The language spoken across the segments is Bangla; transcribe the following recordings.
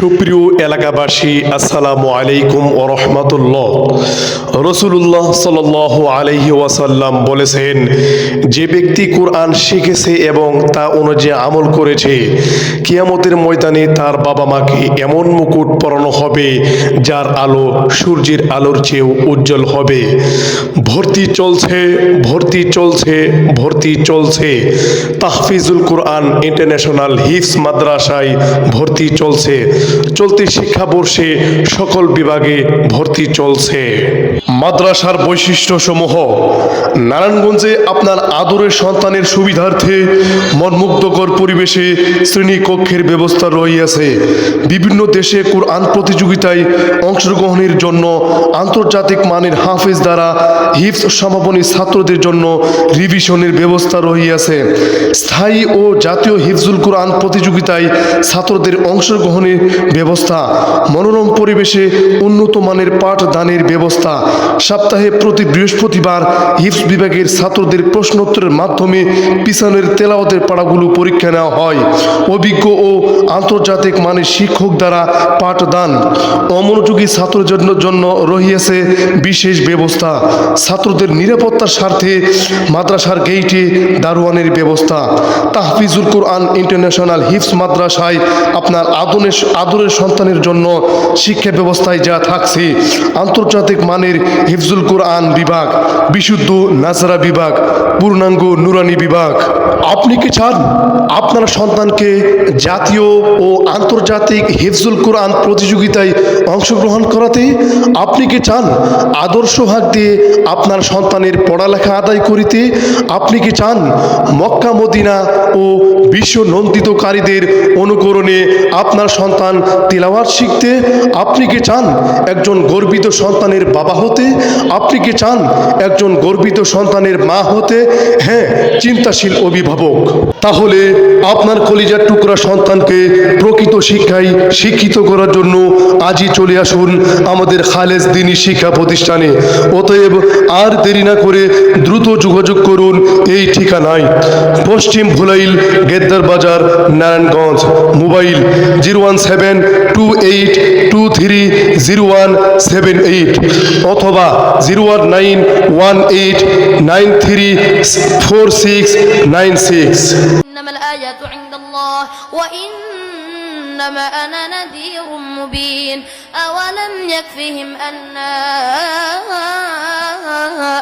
সুপ্রিয় এলাকাবাসী, আসসালামু আলাইকুম ও রহমতুল্লাহ। রসুল্লাহ সাল আলহি ওয়াসাল্লাম বলেছেন, যে ব্যক্তি কোরআন শিখেছে এবং তা অনুযায়ী আমল করেছে, কিয়ামতের ময়দানে তার বাবা মাকে এমন মুকুট পরানো হবে, যার আলো সূর্যের আলোর চেয়েও উজ্জ্বল হবে। ভর্তি চলছে ভর্তি চলছে ভর্তি চলছে। তাহফিজুল কোরআন ইন্টারন্যাশনাল হিফস মাদ্রাসায় ভর্তি চলছে। চলতি শিক্ষাবর্ষে সকল বিভাগে ভর্তি চলছে। মাদ্রাসার বৈশিষ্ট্য সমূহ নারায়ণগঞ্জে আপনার আদরের সন্তানের সুবিধার্থে মনমুগ্ধকর পরিবেশে শ্রেণীকক্ষের ব্যবস্থা রহিয়াছে। বিভিন্ন দেশে কোরআন প্রতিযোগিতায় অংশগ্রহণের জন্য আন্তর্জাতিক মানের হাফেজ দ্বারা হিফস সমাপনী ছাত্রদের জন্য রিভিশনের ব্যবস্থা রহিয়াছে। স্থায়ী ও জাতীয় হিফজুল কোরআন প্রতিযোগিতায় ছাত্রদের অংশগ্রহণের ব্যবস্থা, মনোরম পরিবেশে উন্নত মানের পাঠদানের ব্যবস্থা। সপ্তাহে প্রতি বৃহস্পতিবার হিফস বিভাগের ছাত্রদের প্রশ্নোত্তরের মাধ্যমে পিছনের তেলাওয়াতের পাড়াগুলো পরীক্ষা নেওয়া হয়। অভিজ্ঞ ও আন্তর্জাতিক মানের শিক্ষক দ্বারা পাঠদান অমনোযোগী ছাত্রদের জন্য জন্য রহিয়াছে বিশেষ ব্যবস্থা। ছাত্রদের নিরাপত্তার স্বার্থে মাদ্রাসার গেইটে দারোয়ানের ব্যবস্থা। তাহফিজুল কোরআন ইন্টারন্যাশনাল হিপস মাদ্রাসায় আপনার আদনের আদরের সন্তানের জন্য শিক্ষা ব্যবস্থায় যা থাকছে, আন্তর্জাতিক মানের হিফজুল কোরআন বিভাগ, বিশুদ্ধ নাজারা বিভাগ, পূর্ণাঙ্গ নুরানি বিভাগ। আপনি কি চান আপনার সন্তানকে জাতীয় ও আন্তর্জাতিক হিফজুল কোরআন প্রতিযোগিতায় অংশগ্রহণ করাতে? আপনি কি চান আদর্শ হাক দিয়ে আপনার সন্তানের পড়ালেখা আদায় করিতে? আপনি কি চান মক্কা, মদিনা ও বিশ্ব নন্দিতকারীদের অনুকরণে আপনার সন্তান তিলাওয়াত শিখতে আপনি কি চান একজন গর্বিত সন্তানের বাবা হতে? আপনি কি চান একজন গর্বিত সন্তানের মা হতে? হ্যাঁ চিন্তাশীল অভিভাবক। তাহলে আপনার কলিজার টুকরা সন্তানকে প্রকৃত শিক্ষায় শিক্ষিত করার জন্য আজই চলে আসুন আমাদের খালেজ দিনী শিক্ষা প্রতিষ্ঠানে। অতএব আর দেরি না করে দ্রুত যোগাযোগ করুন এই ঠিকানায়। পশ্চিম ভুলাইল গেদ্দার বাজার, Narayanganj, mobile zero one seven two eight two three zero one seven eight অথবা zero one nine one eight nine three four six nine six إنما الآيات عند الله وإنما أنا نذير مبين أولم يكفهم أنا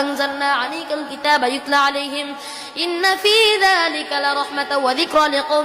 أنزلنا عليك الكتاب يتلى عليهم إن في ذلك لرحمة وذكرى لقوم